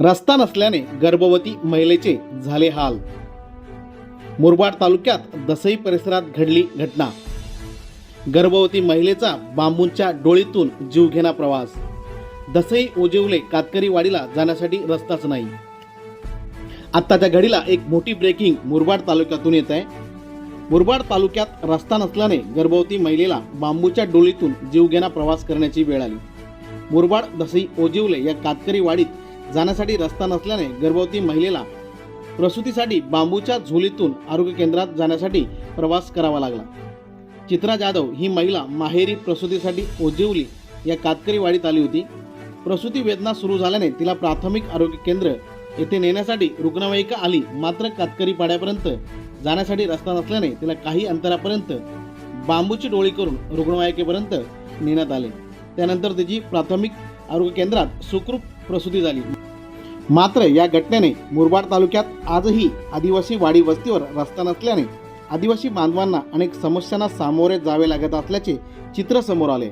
रस्ता नसल्याने गर्भवती महिलेचे झाले हाल. मुरबाड तालुक्यात दसई परिसरात घडली घटना. गर्भवती महिलेचा बांबूंच्या डोळीतून जीवघेणा प्रवास. दसई ओजेवले कातकरी वाडीला जाण्यासाठी रस्ताच नाही. आत्ताच्या घडीला एक मोठी ब्रेकिंग मुरबाड तालुक्यातून येत आहे. मुरबाड तालुक्यात रस्ता नसल्याने गर्भवती महिलेला बांबूच्या डोळीतून जीवघेणा प्रवास करण्याची वेळ आली. मुरबाड दसई ओजिवले या कातकरी वाडीत जाण्यासाठी रस्ता नसल्याने गर्भवती महिलेला प्रसूतीसाठी बांबूच्या झोलीतून आरोग्य केंद्रात जाण्यासाठी प्रवास करावा लागला. चित्रा जाधव ही महिला माहेरी प्रसूतीसाठी ओजिवली या कातकरी वाडीत आली होती. प्रसूती वेदना सुरू झाल्याने तिला प्राथमिक आरोग्य केंद्र येथे नेण्यासाठी रुग्णवाहिका आली. मात्र कातकरी पाड्यापर्यंत जाण्यासाठी रस्ता नसल्याने तिला काही अंतरापर्यंत बांबूची डोळी करून रुग्णवाहिकेपर्यंत नेण्यात आले. त्यानंतर तिची प्राथमिक आरोग्य केंद्रात सुखरूप प्रसूती झाली. मात्र या घटनेने मुरबाड तालुक्यात आजही आदिवासी वाडी वस्तीवर रस्ता नसल्याने आदिवासी बांधवांना अनेक समस्यांना सामोरे जावे लागत असल्याचे चित्र समोर आले.